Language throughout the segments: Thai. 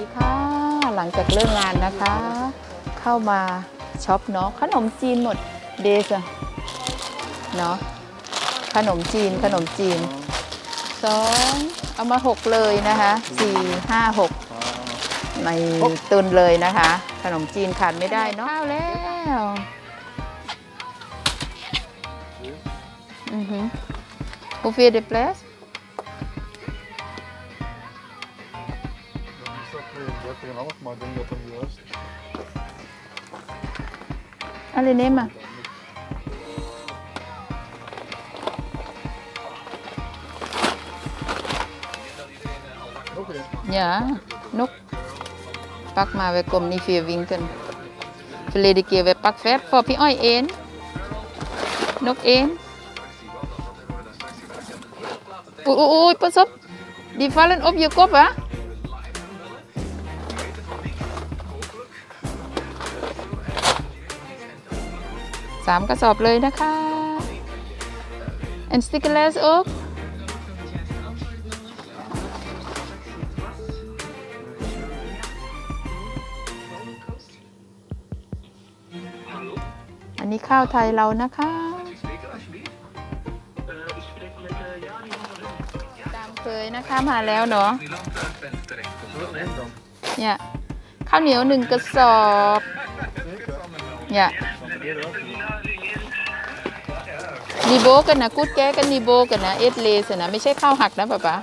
ดีค่ะ หลังจากเลิกงานนะคะ เข้ามาช็อปเนาะขนมจีนหมดเดซอะเนาะขนมจีนขนมจีนสองเอามาหกเลยนะคะสี่ห้าหกในตุนเลยนะคะ ขนมจีนขาดไม่ได้เนาะข้าวแล้วอือหือ Hoeveel de ples? Dan dat 32,5, maar denk dat. Nog één. Ja, nog. Pak maar, we komen niet via winkel. Verleden keer we pak ver Pie Oi één. Nog één. Oei, oei, pas op. Die vallen op je kop, hè? Sám กระสอบเลยนะคะ and stickless ook อันนี้ข้าวไทยเรานะคะตามเคยนะคะมาแล้วเนาะเนี่ยข้าวเหนียวหนึ่งกระสอบเนี่ย Dan weer wel. นีโบกันนะกูดแก้กันนีโบกันนะเอสเลสนะไม่ใช่ข้าวหักนะป๊าป๊า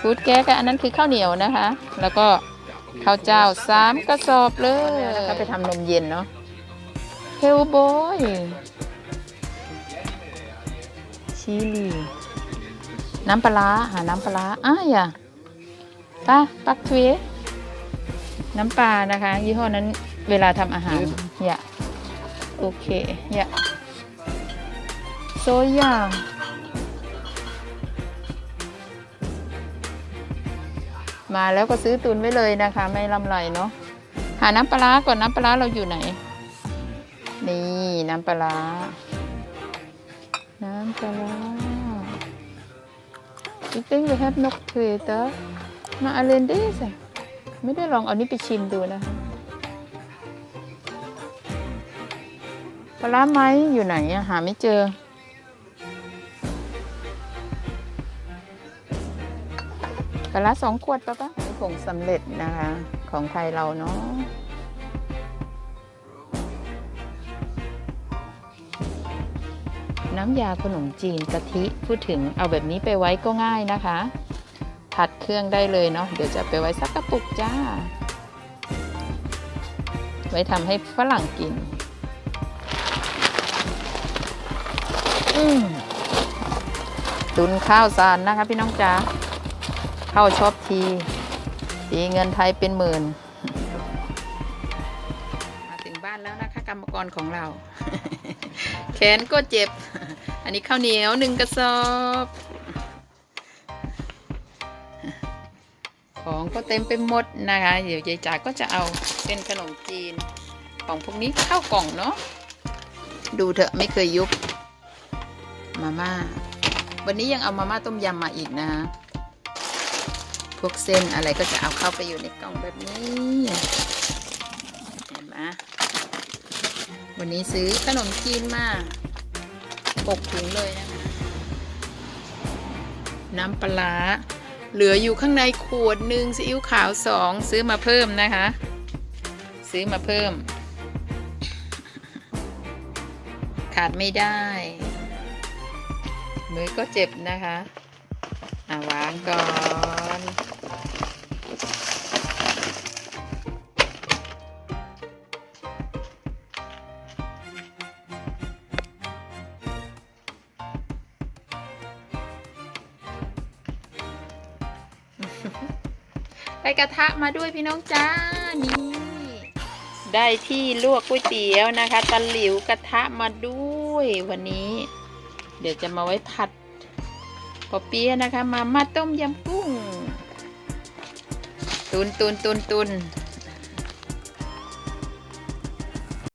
กูดแก้กันอันนั้นคือข้าวเหนียวนะคะ แล้วก็ข้าวเจ้าสามกระสอบเลยนะคะไปทำนมเย็นเนาะเฮลบอยชิลีน้ำปลาร้าหาน้ำปลาร้าอะอย่าป้าปักทเวน้ำปลานะคะ ยี่ห้อนั้นเวลาทำอาหารอย่าโอเคอย่า โซยามาแล้วก็ซื้อตุนไว้เลยนะคะ ไม่ลำไรเนาะหาน้ำปลาก่อนน้ำปลาเราอยู่ไหน นี่น้ำปลาร้าน้ำปลาร้า Ik denk we hebben nog twee toch? Maar alleen deze ไม่ได้ลองเอานี้ไปชิมดูนะคะปลาร้าไหมอยู่ไหนอะหาไม่เจอ ปลาร้าสองขวดปะปะผงสำเร็จนะคะ ของไทยเราเนาะน้ำยาขนมจีนกะทิพูดถึงเอาแบบนี้ไปไว้ก็ง่ายนะคะ ผัดเครื่องได้เลยเนาะเดี๋ยวจะไปไว้สักกระปุกจ้า ไว้ทำให้ฝรั่งกินอืมตุนข้าวสารนะคะพี่น้องจ๋า เข้าช็อปทีตีเงินไทยเป็นหมื่น มาถึงบ้านแล้วนะคะกรรมกรของเรา แขนก็เจ็บ อันนี้ข้าวเหนียวหนึ่งกระสอบ ของก็เต็มไปหมดนะคะ เดี๋ยวยายจ๋าก็จะเอาเป็นขนมจีน ของพวกนี้เข้ากล่องเนาะดูเถอะไม่เคยยุบมาม่า วันนี้ยังเอามาม่าต้มยำมาอีกนะคะ พวกเส้นอะไรก็จะเอาเข้าไปอยู่ในกล่องแบบนี้ เห็นไหมวันนี้ซื้อขนมจีนมาปกถุงเลยนะคะ น้ำปลา เหลืออยู่ข้างในขวดหนึ่งซีอิ๊วขาวสองซื้อมาเพิ่มนะคะ ซื้อมาเพิ่ม ขาดไม่ได้ มือก็เจ็บนะคะ อ่าวางก่อน ได้กระทะมาด้วยพี่น้องจ้านี่ ได้ที่ลวกก๋วยเตี๋ยวนะคะตะหลิวกระทะมาด้วยวันนี้ เดี๋ยวจะมาไว้ผัดปอเปี๊ยะนะคะ มาม่าต้มยำกุ้งตุนตุนตุนตุน